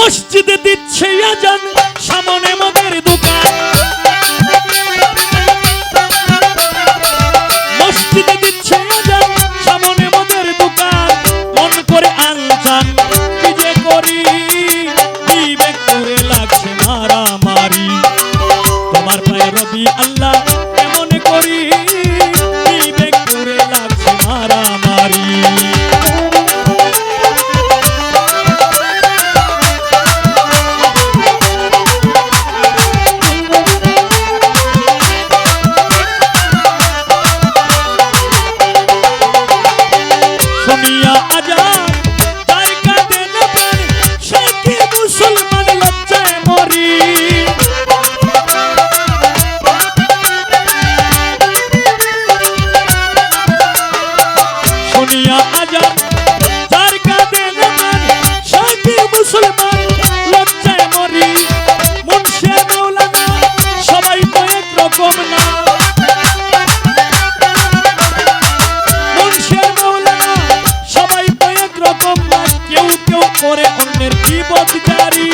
মসজিদে দিচ্ছে আজান, সামনে মদের দোকান। মসজিদে দিচ্ছে আজান, সামনে মদের দোকান। মন করে আনচান কি যে করি? বিবেক করে লাগছে মারামারি। তোমার পায়ে রবি আল্লাহ করে অন্যের বিপদ জারি।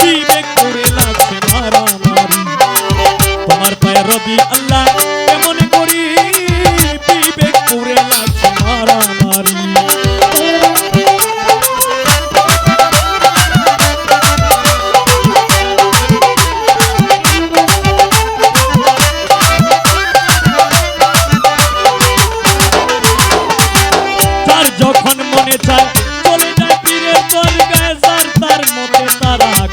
বিবেক করে লাগছে মারামারি। তোমার পায়ে রবি আল্লাহ যখন মনে চায়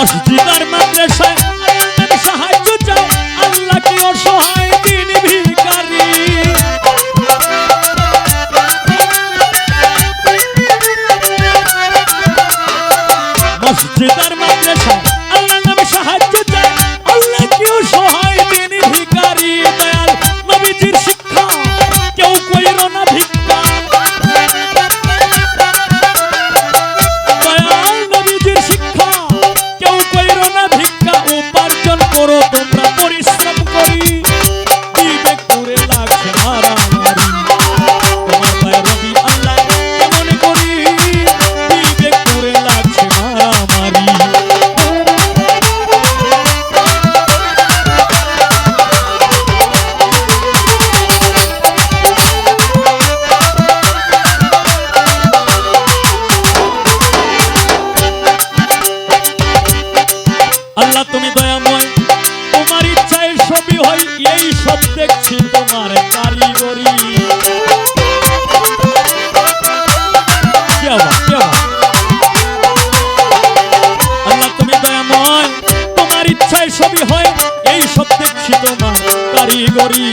মসজিদ আর মাদ্রাসায় দেখছি তোমার কারিগরি তুমি দয়াময়। তোমার ইচ্ছায় সবই হয় এই সব দেখছি তোমার কারিগরি